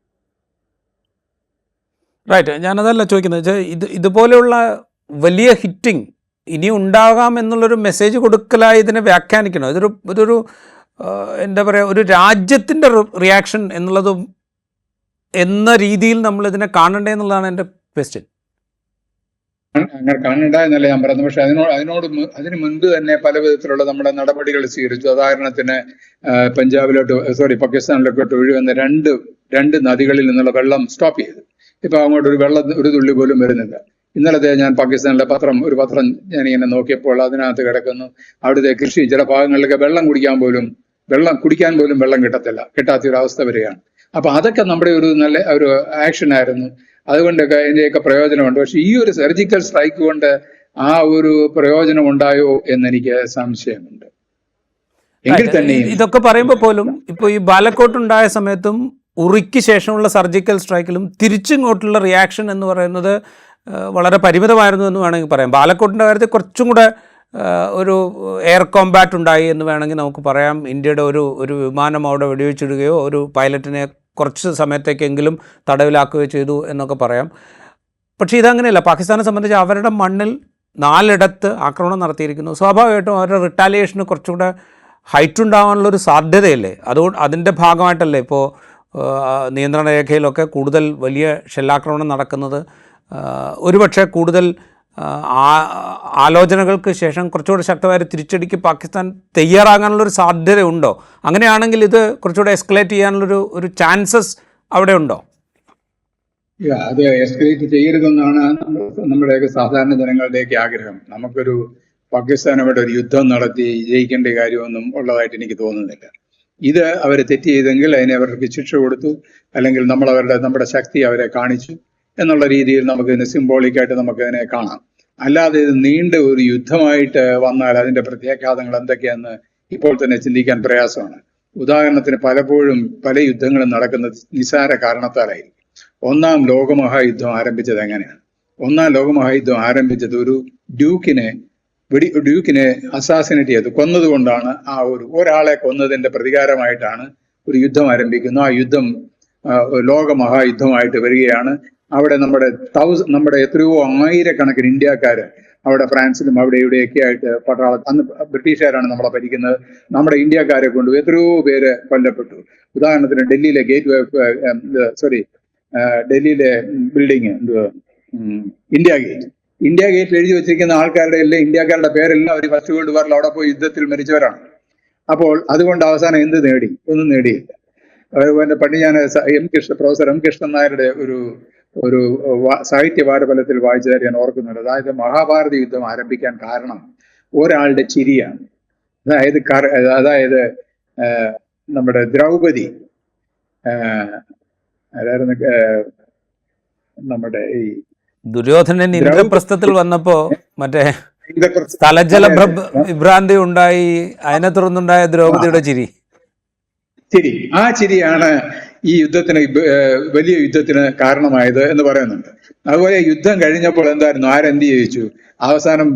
റൈറ്റ് ഞാനതല്ല ചോദിക്കുന്നത്. വെച്ചാൽ ഇത് ഇതുപോലെയുള്ള വലിയ ഹിറ്റിംഗ് ഇനി ഉണ്ടാകാം എന്നുള്ളൊരു മെസ്സേജ് കൊടുക്കലായി ഇതിനെ വ്യാഖ്യാനിക്കണം? ഇതൊരു ഇതൊരു എന്താ പറയുക ഒരു രാജ്യത്തിന്റെ റിയാക്ഷൻ എന്നുള്ളതും എന്ന രീതിയിൽ നമ്മൾ ഇതിനെ കാണണ്ടേ എന്നുള്ളതാണ് എന്റെ ക്വസ്റ്റ്യൻ അങ്ങനെ കാണണ്ട എന്നല്ല ഞാൻ പറയുന്നത്. പക്ഷെ അതിനോട് അതിനോട് അതിനു മുൻപ് തന്നെ പല വിധത്തിലുള്ള നമ്മുടെ നടപടികൾ സ്വീകരിച്ചു. ഉദാഹരണത്തിന് പഞ്ചാബിലോട്ട് സോറി പാകിസ്ഥാനിലോട്ട് ഒഴുകുന്ന രണ്ട് രണ്ട് നദികളിൽ നിന്നുള്ള വെള്ളം സ്റ്റോപ്പ് ചെയ്തു. ഇപ്പൊ അങ്ങോട്ട് ഒരു വെള്ളം ഒരു തുള്ളി പോലും വരുന്നില്ല. ഇന്നലത്തെ ഞാൻ പാകിസ്ഥാനിലെ പത്രം ഒരു പത്രം ഞാൻ ഇങ്ങനെ നോക്കിയപ്പോൾ അതിനകത്ത് കിടക്കുന്നു. അവിടുത്തെ കൃഷി ചില ഭാഗങ്ങളിലൊക്കെ വെള്ളം കുടിക്കാൻ പോലും വെള്ളം കുടിക്കാൻ പോലും വെള്ളം കിട്ടത്തില്ല. കിട്ടാത്ത ഒരു അവസ്ഥ വരികയാണ് അപ്പൊ അതൊക്കെ നമ്മുടെ ഒരു നല്ല ഒരു ആക്ഷൻ ആയിരുന്നു. അതുകൊണ്ടൊക്കെ അതിന്റെയൊക്കെ പ്രയോജനമുണ്ട്. പക്ഷെ ഈ ഒരു സർജിക്കൽ സ്ട്രൈക്ക് കൊണ്ട് ആ ഒരു പ്രയോജനം ഉണ്ടായോ എന്നെനിക്ക് സംശയമുണ്ട്. എങ്കിൽ തന്നെ ഇതൊക്കെ പറയുമ്പോൾ പോലും ഇപ്പോൾ ഈ ബാലക്കോട്ട് ഉണ്ടായ സമയത്തും ഉറിക്ക് ശേഷമുള്ള സർജിക്കൽ സ്ട്രൈക്കിലും തിരിച്ചിങ്ങോട്ടുള്ള റിയാക്ഷൻ എന്ന് പറയുന്നത് വളരെ പരിമിതമായിരുന്നു എന്ന് വേണമെങ്കിൽ പറയാം. ബാലക്കോട്ടിന്റെ കാര്യത്തിൽ കുറച്ചും കൂടെ ഒരു എയർ കോമ്പാറ്റ് ഉണ്ടായി എന്ന് വേണമെങ്കിൽ നമുക്ക് പറയാം. ഇന്ത്യയുടെ ഒരു ഒരു വിമാനം അവിടെ വെടിവെച്ചിടുകയോ ഒരു പൈലറ്റിനെ കുറച്ച് സമയത്തേക്കെങ്കിലും തടവിലാക്കുകയോ ചെയ്തു എന്നൊക്കെ പറയാം. പക്ഷേ ഇതങ്ങനെയല്ല. പാകിസ്ഥാനെ സംബന്ധിച്ച് അവരുടെ മണ്ണിൽ നാലിടത്ത് ആക്രമണം നടത്തിയിരിക്കുന്നു. സ്വാഭാവികമായിട്ടും അവരുടെ റിട്ടാലിയേഷന് കുറച്ചുകൂടെ ഹൈറ്റ് ഉണ്ടാകാനുള്ളൊരു സാധ്യതയല്ലേ? അതുകൊണ്ട് അതിന്റെ ഭാഗമായിട്ടല്ലേ ഇപ്പോൾ നിയന്ത്രണ രേഖയിലൊക്കെ കൂടുതൽ വലിയ ഷെല്ലാക്രമണം നടക്കുന്നത്? ഒരുപക്ഷെ കൂടുതൽ ആലോചനകൾക്ക് ശേഷം കുറച്ചുകൂടെ ശക്തമായ തിരിച്ചടിക്ക് പാകിസ്ഥാൻ തയ്യാറാകാനുള്ളൊരു സാധ്യത ഉണ്ടോ? അങ്ങനെയാണെങ്കിൽ ഇത് കുറച്ചുകൂടെ എസ്കലേറ്റ് ചെയ്യാനുള്ളൊരു ഒരു ചാൻസസ് അവിടെ ഉണ്ടോ? അത് എസ്കലേറ്റ് ചെയ്യരുതെന്നാണ് നമ്മ- നമ്മുടെയൊക്കെ സാധാരണ ജനങ്ങളുടെയൊക്കെ ആഗ്രഹം. നമുക്കൊരു പാകിസ്ഥാനുമായിട്ട് ഒരു യുദ്ധം നടത്തി ജയിക്കേണ്ട കാര്യമൊന്നും ഉള്ളതായിട്ട് എനിക്ക് തോന്നുന്നില്ല. ഇത് അവർ തെറ്റ് ചെയ്തെങ്കിൽ അതിനെ അവർക്ക് ശിക്ഷ കൊടുത്തു അല്ലെങ്കിൽ നമ്മൾ അവരുടെ നമ്മുടെ ശക്തി അവരെ കാണിച്ചു. എന്നുള്ള രീതിയിൽ നമുക്ക് നമുക്കിതിനെ സിംബോളിക്കായിട്ട് നമുക്കതിനെ കാണാം. അല്ലാതെ ഇത് നീണ്ട ഒരു യുദ്ധമായിട്ട് വന്നാൽ അതിന്റെ പ്രത്യാഘാതങ്ങൾ എന്തൊക്കെയാന്ന് ഇപ്പോൾ തന്നെ ചിന്തിക്കാൻ പ്രയാസമാണ്. ഉദാഹരണത്തിന് പലപ്പോഴും പല യുദ്ധങ്ങളും നടക്കുന്നത് നിസാര കാരണത്താലായിരിക്കും. ഒന്നാം ലോകമഹായുദ്ധം ആരംഭിച്ചത് എങ്ങനെയാണ്? ഒന്നാം ലോകമഹായുദ്ധം ആരംഭിച്ചത് ഒരു ഡ്യൂക്കിനെ വെടി ഡ്യൂക്കിനെ അസാസിനേറ്റ് ചെയ്ത് കൊന്നതുകൊണ്ടാണ് ആ ഒരു ഒരാളെ കൊന്നതിന്റെ പ്രതികാരമായിട്ടാണ് ഒരു യുദ്ധം ആരംഭിക്കുന്നു ആ യുദ്ധം ലോകമഹായുദ്ധമായിട്ട് വരികയാണ്. അവിടെ നമ്മുടെ തൗസ് നമ്മുടെ എത്രയോ ആയിരക്കണക്കിന് ഇന്ത്യക്കാര് അവിടെ ഫ്രാൻസിലും അവിടെ ഇവിടെയൊക്കെ ആയിട്ട് പട്ടാള അന്ന് ബ്രിട്ടീഷുകാരാണ് നമ്മളെ ഭരിക്കുന്നത്. നമ്മുടെ ഇന്ത്യക്കാരെ കൊണ്ട് എത്രയോ പേര് കൊല്ലപ്പെട്ടു. ഉദാഹരണത്തിന് ഡൽഹിയിലെ ഗേറ്റ് വേ സോറി ഡൽഹിയിലെ ബിൽഡിങ് ഇന്ത്യ ഗേറ്റ് ഇന്ത്യ ഗേറ്റിൽ എഴുതി വെച്ചിരിക്കുന്ന ആൾക്കാരുടെ എല്ലാം ഇന്ത്യക്കാരുടെ പേരെല്ലാം അവർ ഫസ്റ്റ് വേൾഡ് വാറിൽ അവിടെ പോയി യുദ്ധത്തിൽ മരിച്ചവരാണ്. അപ്പോൾ അതുകൊണ്ട് അവസാനം എന്ത് നേടി? ഒന്നും നേടിയില്ല. പണ്ട് ഞാൻ M Krishna professor M Krishnan നായരുടെ ഒരു ഒരു സാഹിത്യ വാരഫലത്തിൽ വായിച്ചതായിട്ട് ഞാൻ ഓർക്കുന്നുണ്ട്. അതായത് മഹാഭാരത യുദ്ധം ആരംഭിക്കാൻ കാരണം ഒരാളുടെ ചിരിയാണ്. അതായത് അതായത് നമ്മുടെ ദ്രൗപദി അതായിരുന്നു നമ്മുടെ ഈ ദുര്യോധനൻ ഇന്ദ്രപ്രസ്ഥത്തിൽ വന്നപ്പോ മറ്റേ സ്ഥലജല വിഭ്രാന്തി ഉണ്ടായി അതിനെ തുടർന്നുണ്ടായ ദ്രൗപദിയുടെ ചിരി. ചിരി. ആ ചിരിയാണ് ഈ യുദ്ധത്തിന് വലിയ യുദ്ധത്തിന് കാരണമായത് എന്ന് പറയുന്നുണ്ട്. അതുപോലെ യുദ്ധം കഴിഞ്ഞപ്പോൾ എന്തായിരുന്നു? ആരെന്ത് ചോദിച്ചു അവസാനം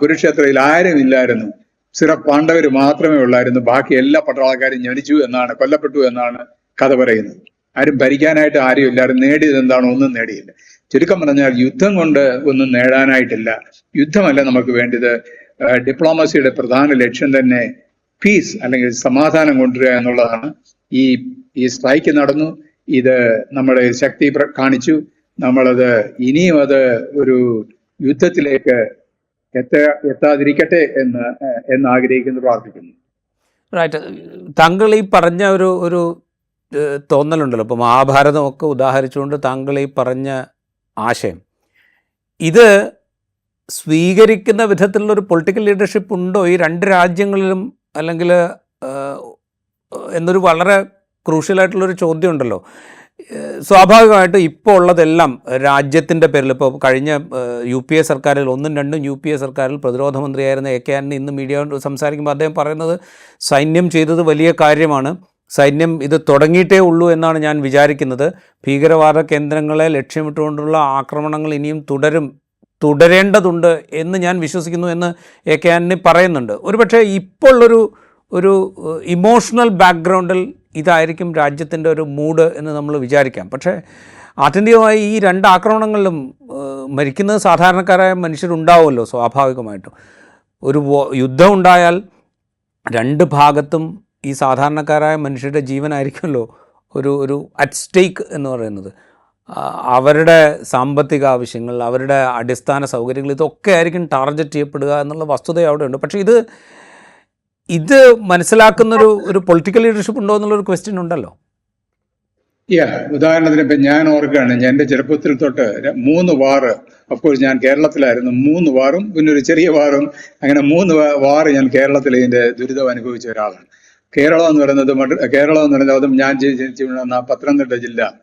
കുരുക്ഷേത്രയിൽ ആരും ഇല്ലായിരുന്നു സിറ പാണ്ഡവർ മാത്രമേ ഉള്ളായിരുന്നു. ബാക്കി എല്ലാ പട്ടാളക്കാരും ജനിച്ചു എന്നാണ് കൊല്ലപ്പെട്ടു എന്നാണ് കഥ പറയുന്നത്. ആരും ഭരിക്കാനായിട്ട് ആരും ഇല്ലായിരുന്നു നേടിയത് എന്താണോ? ഒന്നും നേടിയില്ല. ചുരുക്കം പറഞ്ഞാൽ യുദ്ധം കൊണ്ട് ഒന്നും നേടാനായിട്ടില്ല. യുദ്ധമല്ല നമുക്ക് വേണ്ടത്. ഡിപ്ലോമസിയുടെ പ്രധാന ലക്ഷ്യം തന്നെ പീസ് അല്ലെങ്കിൽ സമാധാനം കൊണ്ടുവരിക എന്നുള്ളതാണ് ഈ ഈ സ്ട്രൈക്ക് നടന്നു. ഇത് നമ്മുടെ ശക്തി കാണിച്ചു. നമ്മളത് ഇനിയും അത് ഒരു യുദ്ധത്തിലേക്ക് എത്ത എത്താതിരിക്കട്ടെ എന്ന് എന്ന് ആഗ്രഹിക്കുന്നു പ്രാർത്ഥിക്കുന്നു. റൈറ്റ് താങ്കൾ ഈ പറഞ്ഞ ഒരു ഒരു തോന്നലുണ്ടല്ലോ. ഇപ്പോൾ മഹാഭാരതമൊക്കെ ഉദാഹരിച്ചുകൊണ്ട് താങ്കൾ ഈ പറഞ്ഞ ആശയം. ഇത് സ്വീകരിക്കുന്ന വിധത്തിലുള്ള ഒരു പൊളിറ്റിക്കൽ ലീഡർഷിപ്പ് ഉണ്ടോ? ഈ രണ്ട് രാജ്യങ്ങളിലും അല്ലെങ്കിൽ എന്നൊരു വളരെ ക്രൂഷ്യലായിട്ടുള്ളൊരു ചോദ്യം ഉണ്ടല്ലോ സ്വാഭാവികമായിട്ടും ഇപ്പോൾ ഉള്ളതെല്ലാം രാജ്യത്തിന്റെ പേരിൽ ഇപ്പോൾ കഴിഞ്ഞ യു പി എ സർക്കാരിൽ ഒന്നും രണ്ടും യു പി എ സർക്കാരിൽ പ്രതിരോധ മന്ത്രിയായിരുന്ന എ കെ ആന്റണി ഇന്ന് മീഡിയ സംസാരിക്കുമ്പോൾ അദ്ദേഹം പറയുന്നത് സൈന്യം ചെയ്തത് വലിയ കാര്യമാണ്. സൈന്യം ഇത് തുടങ്ങിയിട്ടേ ഉള്ളൂ എന്നാണ് ഞാൻ വിചാരിക്കുന്നത്. ഭീകരവാദ കേന്ദ്രങ്ങളെ ലക്ഷ്യമിട്ടുകൊണ്ടുള്ള ആക്രമണങ്ങൾ ഇനിയും തുടരും തുടരേണ്ടതുണ്ട് എന്ന് ഞാൻ വിശ്വസിക്കുന്നു എന്ന് എ കെ ആന്റണി പറയുന്നുണ്ട്. ഒരുപക്ഷെ ഇപ്പോൾ ഉള്ളൊരു ഒരു ഇമോഷണൽ ബാക്ക്ഗ്രൗണ്ടിൽ ഇതായിരിക്കും രാജ്യത്തിന്റെ ഒരു മൂഡ് എന്ന് നമ്മൾ വിചാരിക്കാം. പക്ഷേ ആത്യന്തികമായി ഈ രണ്ട് ആക്രമണങ്ങളിലും മരിക്കുന്നത് സാധാരണക്കാരായ മനുഷ്യരുണ്ടാവുമല്ലോ സ്വാഭാവികമായിട്ടും. ഒരു യുദ്ധം ഉണ്ടായാൽ രണ്ട് ഭാഗത്തും ഈ സാധാരണക്കാരായ മനുഷ്യരുടെ ജീവനായിരിക്കുമല്ലോ ഒരു ഒരു അറ്റ് സ്റ്റേക്ക് എന്ന് പറയുന്നത്. അവരുടെ സാമ്പത്തിക ആവശ്യങ്ങൾ അവരുടെ അടിസ്ഥാന സൗകര്യങ്ങൾ ഇതൊക്കെ ആയിരിക്കും ടാർഗറ്റ് ചെയ്യപ്പെടുക എന്നുള്ള വസ്തുത അവിടെയുണ്ട് പക്ഷേ ഇത് ഇത് മനസ്സിലാക്കുന്ന ഒരു ഒരു പൊളിറ്റിക്കൽ ലീഡർഷിപ്പ് ഉണ്ടോ എന്നുള്ളൊരു ക്വസ്റ്റ്യൻ ഉണ്ടല്ലോ. യാ ഉദാഹരണത്തിന് ഇപ്പൊ ഞാൻ ഓർക്കുകയാണ് ഞാൻ എന്റെ ചെറുപ്പത്തിൽ തൊട്ട് മൂന്ന് വാറ് കോഴ്സ് ഞാൻ കേരളത്തിലായിരുന്നു മൂന്ന് വാറും പിന്നെ ഒരു ചെറിയ വാറും അങ്ങനെ മൂന്ന് വാറ് ഞാൻ കേരളത്തിൽ ഇതിന്റെ ദുരിതം അനുഭവിച്ച ഒരാളാണ്. കേരളം എന്ന് പറയുന്നത് കേരളം എന്ന് പറയുന്നത് അതും ഞാൻ ജനി- ജനിച്ചു വീഴുന്ന പത്തനംതിട്ട ജില്ല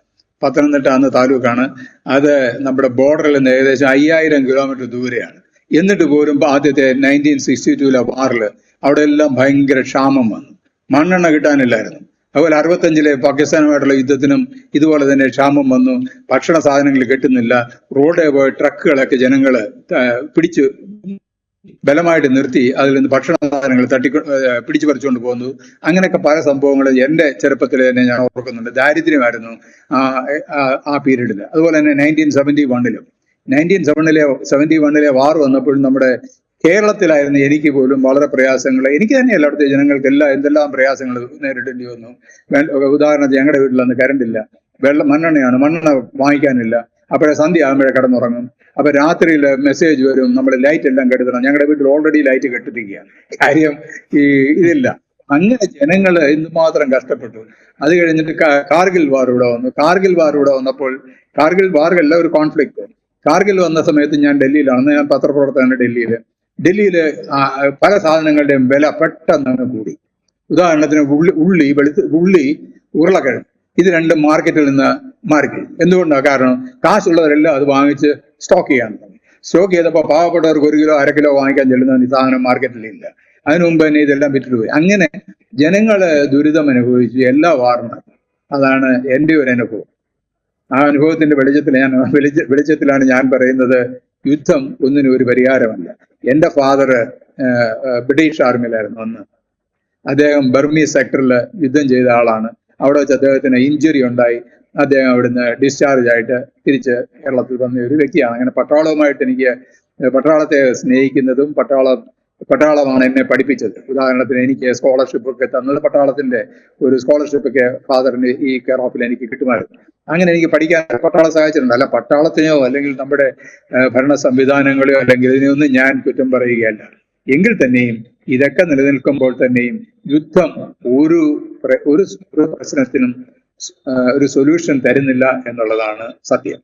പത്തനംതിട്ട അന്ന് താലൂക്കാണ്. അത് നമ്മുടെ ബോർഡറിൽ നിന്ന് ഏകദേശം അയ്യായിരം കിലോമീറ്റർ ദൂരെയാണ്. എന്നിട്ട് പോലും ആദ്യത്തെ നയന്റീൻ സിക്സ്റ്റി ടൂലെ വാറിൽ അവിടെ എല്ലാം ഭയങ്കര ക്ഷാമം വന്നു. മണ്ണെണ്ണ കിട്ടാനില്ലായിരുന്നു. അതുപോലെ അറുപത്തഞ്ചിലെ പാകിസ്ഥാനുമായിട്ടുള്ള യുദ്ധത്തിനും ഇതുപോലെ തന്നെ ക്ഷാമം വന്നു. ഭക്ഷണ സാധനങ്ങൾ കിട്ടുന്നില്ല. റോഡിൽ പോയ ട്രക്കുകളൊക്കെ ജനങ്ങൾ പിടിച്ചു ബലമായിട്ട് നിർത്തി. അതിൽ നിന്ന് ഭക്ഷണ സാധനങ്ങൾ തട്ടി പിടിച്ചു പറിച്ചുകൊണ്ട് പോകുന്നു അങ്ങനെയൊക്കെ പല സംഭവങ്ങൾ എന്റെ ചെറുപ്പത്തിൽ തന്നെ ഞാൻ ഓർക്കുന്നുണ്ട്. ദാരിദ്ര്യമായിരുന്നു ആ പീരീഡിൽ അതുപോലെ തന്നെ നയന്റീൻ സെവന്റി വണ്ണിലും നയന്റീൻ സെവനിലെ സെവന്റി വണ്ണിലെ വാർ വന്നപ്പോഴും നമ്മുടെ കേരളത്തിലായിരുന്നു എനിക്ക് പോലും വളരെ പ്രയാസങ്ങൾ എനിക്ക് തന്നെയല്ല അവിടുത്തെ ജനങ്ങൾക്ക് എല്ലാ എന്തെല്ലാം പ്രയാസങ്ങൾ നേരിടേണ്ടി വന്നു. ഉദാഹരണത്തിന് ഞങ്ങളുടെ വീട്ടിലൊന്ന് കറണ്ട് ഇല്ല വെള്ളം മണ്ണെണ്ണയാണ് മണ്ണെണ്ണ വാങ്ങിക്കാനില്ല. അപ്പോഴേ സന്ധ്യ ആകുമ്പോഴേ കിടന്നുറങ്ങും. അപ്പൊ രാത്രിയിൽ മെസ്സേജ് വരും നമ്മൾ ലൈറ്റ് എല്ലാം കെടുത്തണം. ഞങ്ങളുടെ വീട്ടിൽ ഓൾറെഡി ലൈറ്റ് കെട്ടിരിക്കുകയാണ് കാര്യം ഈ ഇതില്ല. അങ്ങനെ ജനങ്ങൾ എന്തുമാത്രം കഷ്ടപ്പെട്ടു. അത് കഴിഞ്ഞിട്ട് കാർഗിൽ വാർ ഇവിടെ വന്നു. കാർഗിൽ വാർ ഇവിടെ വന്നപ്പോൾ കാർഗിൽ വാർ എല്ലാം ഒരു കോൺഫ്ലിക്റ്റ് കാർഗിൽ വന്ന സമയത്ത് ഞാൻ ഡൽഹിയിലാണ്. ഞാൻ പത്രപ്രവർത്തകനാണ് ഡൽഹിയിൽ ഡൽഹിയിൽ പല സാധനങ്ങളുടെയും വില പെട്ടെന്ന് കൂടി. ഉദാഹരണത്തിന് ഉള്ളി ഉള്ളി വെളുത്ത് ഉള്ളി ഉരുളക്കിഴങ്ങ്. ഇത് രണ്ടും മാർക്കറ്റിൽ നിന്ന് മാറിക്കഴിഞ്ഞു എന്തുകൊണ്ടാണ് കാരണം? കാശുള്ളവരെല്ലാം അത് വാങ്ങിച്ച് സ്റ്റോക്ക് ചെയ്യാൻ തുടങ്ങി. സ്റ്റോക്ക് ചെയ്തപ്പോൾ പാവപ്പെട്ടവർക്ക് ഒരു കിലോ അര കിലോ വാങ്ങിക്കാൻ ചെല്ലുന്ന ഈ സാധനം മാർക്കറ്റിൽ ഇല്ല അതിനു മുമ്പ് തന്നെ ഇതെല്ലാം വിറ്റിട്ട് പോയി. അങ്ങനെ ജനങ്ങൾ ദുരിതം അനുഭവിച്ചു എല്ലാ വാർന്നു അതാണ് എന്റെ ഒരു അനുഭവം. ആ അനുഭവത്തിന്റെ വെളിച്ചത്തിൽ ഞാൻ വെളിച്ച വെളിച്ചത്തിലാണ് ഞാൻ പറയുന്നത് യുദ്ധം ഒന്നിനും ഒരു പരിഹാരമല്ല. എന്റെ ഫാദർ ബ്രിട്ടീഷ് ആർമിയിലായിരുന്നു അന്ന്. അദ്ദേഹം ബർമി സെക്ടറിൽ യുദ്ധം ചെയ്ത ആളാണ്. അവിടെ വെച്ച് അദ്ദേഹത്തിന് ഇഞ്ചുറി ഉണ്ടായി. അദ്ദേഹം അവിടുന്ന് ഡിസ്ചാർജ് ആയിട്ട് തിരിച്ച് കേരളത്തിൽ വന്ന ഒരു വ്യക്തിയാണ്. അങ്ങനെ പട്ടാളവുമായിട്ട് എനിക്ക് പട്ടാളത്തെ സ്നേഹിക്കുന്നതും പട്ടാളം പട്ടാളമാണ് എന്നെ പഠിപ്പിച്ചത്. ഉദാഹരണത്തിന് എനിക്ക് സ്കോളർഷിപ്പ് ഒക്കെ തന്നത് പട്ടാളത്തിന്റെ ഒരു സ്കോളർഷിപ്പ് ഒക്കെ ഫാദറിന് ഈ കെയർ ഓഫിൽ എനിക്ക് കിട്ടുമായിരുന്നു. അങ്ങനെ എനിക്ക് പഠിക്കാൻ പട്ടാളം സഹായിച്ചിട്ടുണ്ട്. അല്ല പട്ടാളത്തിനെയോ അല്ലെങ്കിൽ നമ്മുടെ ഭരണ സംവിധാനങ്ങളെയോ അല്ലെങ്കിൽ ഇതിനെയൊന്നും ഞാൻ കുറ്റം പറയുകയല്ല. എങ്കിൽ തന്നെയും ഇതൊക്കെ നിലനിൽക്കുമ്പോൾ തന്നെയും യുദ്ധം ഒരു ഒരു പ്രശ്നത്തിനും ഒരു സൊല്യൂഷൻ തരുന്നില്ല എന്നുള്ളതാണ് സത്യം.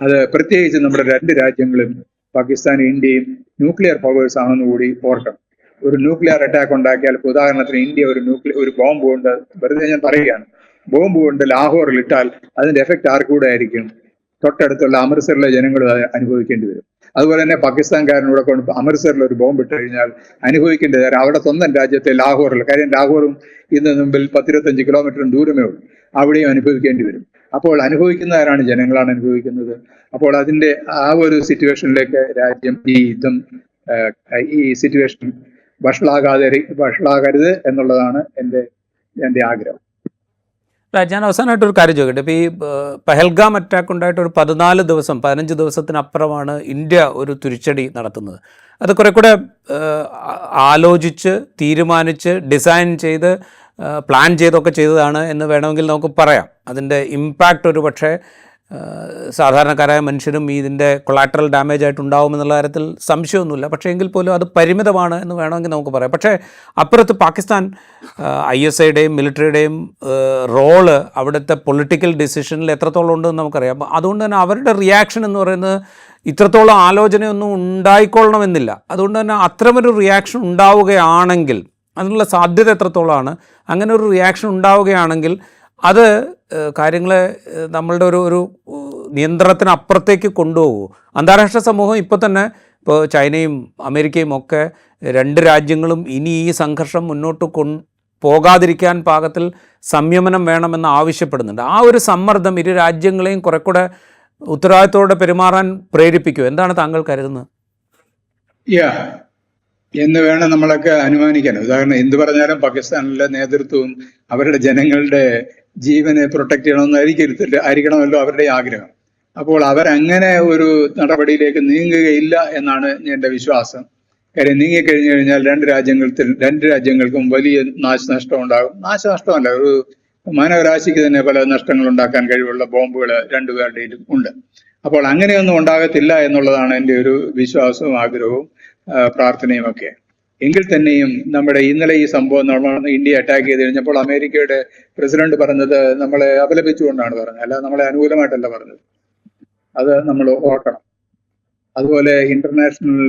അത് പ്രത്യേകിച്ച് നമ്മുടെ രണ്ട് രാജ്യങ്ങളും പാകിസ്ഥാനും ഇന്ത്യയും ന്യൂക്ലിയർ പവേഴ്സ് ആണെന്ന് കൂടി ഓർക്കണം. ഒരു ന്യൂക്ലിയർ അറ്റാക്ക് ഉണ്ടാക്കിയാൽ ഇപ്പൊ ഉദാഹരണത്തിന് ഇന്ത്യ ഒരു ന്യൂക്ലിയർ ഒരു ബോംബ് കൊണ്ട് വെറുതെ ഞാൻ പറയുകയാണ് ബോംബ് കൊണ്ട് ലാഹോറിൽ ഇട്ടാൽ അതിന്റെ എഫക്റ്റ് ആർക്കൂടെ ആയിരിക്കും? തൊട്ടടുത്തുള്ള അമൃത്സറിലെ ജനങ്ങൾ അനുഭവിക്കേണ്ടി വരും. അതുപോലെ തന്നെ പാകിസ്ഥാൻകാരനൂടെ കൊണ്ട് അമൃത്സറിൽ ഒരു ബോംബ് ഇട്ട് കഴിഞ്ഞാൽ അനുഭവിക്കേണ്ടി വരും. അവിടെ സ്വന്തം രാജ്യത്തെ ലാഹോറിൽ കാര്യം ലാഹോറും ഇന്ന് മുമ്പിൽ പത്തിരുപത്തഞ്ച് കിലോമീറ്ററും ദൂരമേ ഉള്ളൂ. അവിടെയും അനുഭവിക്കേണ്ടി വരും. അപ്പോൾ അനുഭവിക്കുന്നവരാണ് ജനങ്ങളാണ് അനുഭവിക്കുന്നത്. അപ്പോൾ അതിന്റെ ആ ഒരു സിറ്റുവേഷനിലേക്ക് രാജ്യം ഈ യുദ്ധം ഈ സിറ്റുവേഷൻ വഷളാകാതെ വഷളാകരുത് എന്നുള്ളതാണ് എന്റെ എന്റെ ആഗ്രഹം. രാജ്, ഞാൻ അവസാനമായിട്ടൊരു കാര്യം ചോദിക്കട്ടെ. ഇപ്പോൾ ഈ പെഹൽഗാം അറ്റാക്ക് ഉണ്ടായിട്ട് ഒരു പതിനാല് ദിവസം പതിനഞ്ച് ദിവസത്തിനപ്പുറമാണ് ഇന്ത്യ ഒരു തിരിച്ചടി നടത്തുന്നത്. അത് കുറെ കൂടെ ആലോചിച്ച് തീരുമാനിച്ച് ഡിസൈൻ ചെയ്ത് പ്ലാൻ ചെയ്തൊക്കെ ചെയ്തതാണ് എന്ന് വേണമെങ്കിൽ നമുക്ക് പറയാം. അതിന്റെ ഇമ്പാക്റ്റ് ഒരു പക്ഷേ സാധാരണക്കാരായ മനുഷ്യരും ഇതിന്റെ കൊളാട്രൽ ഡാമേജ് ആയിട്ട് ഉണ്ടാവുമെന്നുള്ള കാര്യത്തിൽ സംശയമൊന്നുമില്ല. പക്ഷേ എങ്കിൽ പോലും അത് പരിമിതമാണ് എന്ന് വേണമെങ്കിൽ നമുക്ക് പറയാം. പക്ഷേ അപ്പുറത്ത് പാകിസ്ഥാൻ ഐ എസ് ഐയുടെയും മിലിറ്ററിയുടെയും റോൾ അവിടുത്തെ പൊളിറ്റിക്കൽ ഡിസിഷനിൽ എത്രത്തോളം ഉണ്ടെന്ന് നമുക്കറിയാം. അതുകൊണ്ട് തന്നെ അവരുടെ റിയാക്ഷൻ എന്ന് പറയുന്നത് ഇത്രത്തോളം ആലോചനയൊന്നും ഉണ്ടായിക്കൊള്ളണമെന്നില്ല. അതുകൊണ്ട് തന്നെ അത്തരമൊരു റിയാക്ഷൻ ഉണ്ടാവുകയാണെങ്കിൽ അതിനുള്ള സാധ്യത എത്രത്തോളമാണ്? അങ്ങനെ ഒരു റിയാക്ഷൻ ഉണ്ടാവുകയാണെങ്കിൽ അത് കാര്യങ്ങളെ നമ്മളുടെ ഒരു ഒരു നിയന്ത്രണത്തിനപ്പുറത്തേക്ക് കൊണ്ടുപോകൂ. അന്താരാഷ്ട്ര സമൂഹം ഇപ്പോൾ തന്നെ ഇപ്പോൾ ചൈനയും അമേരിക്കയും ഒക്കെ രണ്ട് രാജ്യങ്ങളും ഇനി ഈ സംഘർഷം മുന്നോട്ട് കൊ പോകാതിരിക്കാൻ പാകത്തിൽ സംയമനം വേണമെന്ന് ആവശ്യപ്പെടുന്നുണ്ട്. ആ ഒരു സമ്മർദ്ദം ഇരു രാജ്യങ്ങളെയും കുറെ കൂടെ ഉത്തരവാദിത്തോടെ പെരുമാറാൻ പ്രേരിപ്പിക്കും. എന്താണ് താങ്കൾ കരുതുന്നത്? എന്ന് വേണം നമ്മളൊക്കെ അനുമാനിക്കാൻ. ഉദാഹരണം എന്ത് പറഞ്ഞാലും പാകിസ്ഥാനിലെ നേതൃത്വവും അവരുടെ ജനങ്ങളുടെ ജീവനെ പ്രൊട്ടക്ട് ചെയ്യണമെന്നായിരിക്കരുത്. ആയിരിക്കണമല്ലോ അവരുടെ ആഗ്രഹം. അപ്പോൾ അവരങ്ങനെ ഒരു നടപടിയിലേക്ക് നീങ്ങുകയില്ല എന്നാണ് എന്റെ വിശ്വാസം. കാര്യം നീങ്ങിക്കഴിഞ്ഞു കഴിഞ്ഞാൽ രണ്ട് രാജ്യങ്ങളിൽ രണ്ട് രാജ്യങ്ങൾക്കും വലിയ നാശനഷ്ടം ഉണ്ടാകും നാശനഷ്ടമല്ല ഒരു മാനവരാശിക്ക് തന്നെ പല നഷ്ടങ്ങൾ ഉണ്ടാക്കാൻ കഴിവുള്ള ബോംബുകൾ രണ്ടുപേരുടെയും ഉണ്ട്. അപ്പോൾ അങ്ങനെയൊന്നും ഉണ്ടാകത്തില്ല എന്നുള്ളതാണ് എന്റെ ഒരു വിശ്വാസവും ആഗ്രഹവും പ്രാർത്ഥനയും ഒക്കെ എങ്കിൽ തന്നെയും നമ്മുടെ ഇന്നലെ ഈ സംഭവം നമ്മൾ ഇന്ത്യ അറ്റാക്ക് ചെയ്ത് കഴിഞ്ഞപ്പോൾ അമേരിക്കയുടെ പ്രസിഡന്റ് പറഞ്ഞത് നമ്മളെ അപലപിച്ചുകൊണ്ടാണ് പറഞ്ഞത്. അല്ല നമ്മളെ അനുകൂലമായിട്ടല്ല പറഞ്ഞത്. അത് നമ്മൾ ഓർക്കണം. അതുപോലെ ഇന്റർനാഷണൽ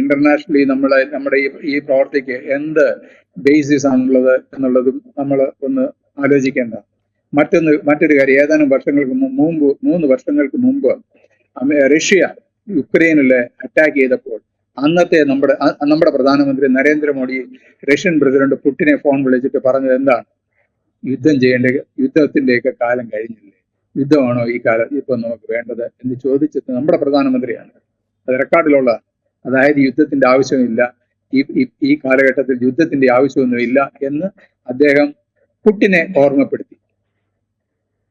ഇന്റർനാഷണലി നമ്മളെ നമ്മുടെ ഈ ഈ പ്രവർത്തിക്ക് എന്ത് ബേസിസ് ആണുള്ളത് എന്നുള്ളതും നമ്മൾ ഒന്ന് ആലോചിക്കേണ്ട. മറ്റൊന്ന് മറ്റൊരു കാര്യം ഏതാനും വർഷങ്ങൾക്ക് മുമ്പ് മൂന്ന് വർഷങ്ങൾക്ക് മുമ്പ് റഷ്യ യുക്രൈനിലെ അറ്റാക്ക് ചെയ്തപ്പോൾ അന്നത്തെ നമ്മുടെ നമ്മുടെ പ്രധാനമന്ത്രി നരേന്ദ്രമോദി റഷ്യൻ പ്രസിഡന്റ് പുട്ടിനെ ഫോൺ വിളിച്ചിട്ട് പറഞ്ഞത് എന്താണ്? യുദ്ധം ചെയ്യേണ്ട യുദ്ധത്തിന്റെയൊക്കെ കാലം കഴിഞ്ഞില്ലേ? യുദ്ധമാണോ ഈ കാലം ഇപ്പൊ നമുക്ക് വേണ്ടത് എന്ന് ചോദിച്ചത് നമ്മുടെ പ്രധാനമന്ത്രിയാണ്. അത് റെക്കോർഡിലുള്ള അതായത് യുദ്ധത്തിന്റെ ആവശ്യമില്ല ഈ ഈ- കാലഘട്ടത്തിൽ യുദ്ധത്തിന്റെ ആവശ്യമൊന്നുമില്ല എന്ന് അദ്ദേഹം പുട്ടിനെ ഓർമ്മപ്പെടുത്തി.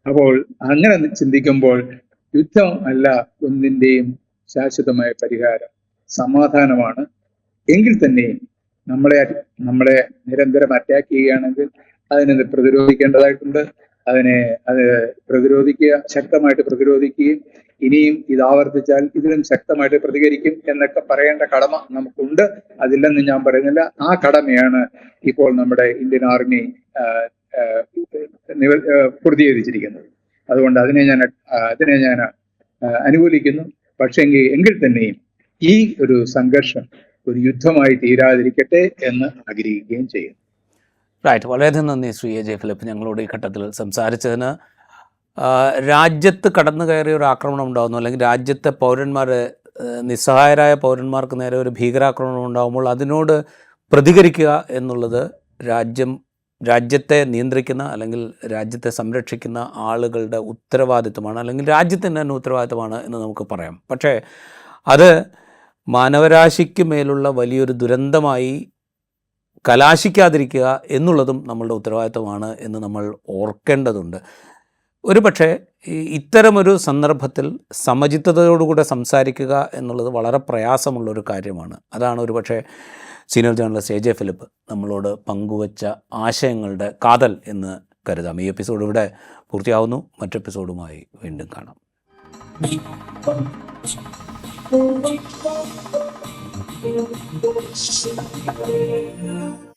അപ്പോൾ അങ്ങനെ ചിന്തിക്കുമ്പോൾ യുദ്ധം അല്ല ഒന്നിന്റെയും ശാശ്വതമായ പരിഹാരം. സമാധാനമാണ്. എങ്കിൽ തന്നെ നമ്മളെ നമ്മളെ നിരന്തരം അറ്റാക്ക് ചെയ്യുകയാണെങ്കിൽ അതിനെ പ്രതിരോധിക്കേണ്ടതായിട്ടുണ്ട്. അതിനെ അത് പ്രതിരോധിക്കുക ശക്തമായിട്ട് പ്രതിരോധിക്കുകയും ഇനിയും ഇത് ആവർത്തിച്ചാൽ ഇതിലും ശക്തമായിട്ട് പ്രതികരിക്കും എന്നൊക്കെ പറയേണ്ട കടമ നമുക്കുണ്ട്. അതില്ലെന്ന് ഞാൻ പറയുന്നില്ല. ആ കടമയാണ് ഇപ്പോൾ നമ്മുടെ ഇന്ത്യൻ ആർമി പൂർത്തീകരിച്ചിരിക്കുന്നത്. അതുകൊണ്ട് അതിനെ ഞാൻ അതിനെ ഞാൻ അനുകൂലിക്കുന്നു. പക്ഷെങ്കിൽ എങ്കിൽ തന്നെയും ഈ ഒരു സംഘർഷം ഒരു യുദ്ധമായി തീരാതിരിക്കട്ടെ എന്ന് ആഗ്രഹിക്കുകയും ചെയ്യുന്നു. റൈറ്റ് വളരെയധികം നന്ദി ശ്രീ എ. ജെ. ഫിലിപ്പ്. ഞങ്ങളോട് ഈ ഘട്ടത്തിൽ സംസാരിച്ചതിന്. രാജ്യത്ത് കടന്നു കയറിയ ഒരു ആക്രമണം ഉണ്ടാകുന്നു അല്ലെങ്കിൽ രാജ്യത്തെ പൗരന്മാർ നിസ്സഹായരായ പൗരന്മാർക്ക് നേരെ ഒരു ഭീകരാക്രമണം ഉണ്ടാകുമ്പോൾ അതിനോട് പ്രതികരിക്കുക എന്നുള്ളത് രാജ്യം രാജ്യത്തെ നിയന്ത്രിക്കുന്ന അല്ലെങ്കിൽ രാജ്യത്തെ സംരക്ഷിക്കുന്ന ആളുകളുടെ ഉത്തരവാദിത്വമാണ്. അല്ലെങ്കിൽ രാജ്യത്തിന്റെ തന്നെ ഉത്തരവാദിത്വമാണ് എന്ന് നമുക്ക് പറയാം. പക്ഷേ അത് മാനവരാശിക്ക് മേലുള്ള വലിയൊരു ദുരന്തമായി കലാശിക്കാതിരിക്കുക എന്നുള്ളതും നമ്മളുടെ ഉത്തരവാദിത്തമാണ് എന്ന് നമ്മൾ ഓർക്കേണ്ടതുണ്ട്. ഒരു പക്ഷേ ഇത്തരമൊരു സന്ദർഭത്തിൽ സമചിത്തതയോടുകൂടെ സംസാരിക്കുക എന്നുള്ളത് വളരെ പ്രയാസമുള്ളൊരു കാര്യമാണ്. അതാണ് ഒരു പക്ഷേ senior journalist A J Philip നമ്മളോട് പങ്കുവച്ച ആശയങ്ങളുടെ കാതൽ എന്ന് കരുതാം. ഈ എപ്പിസോഡ് ഇവിടെ പൂർത്തിയാവുന്നു. മറ്റെപ്പിസോഡുമായി വീണ്ടും കാണാം. Thank you.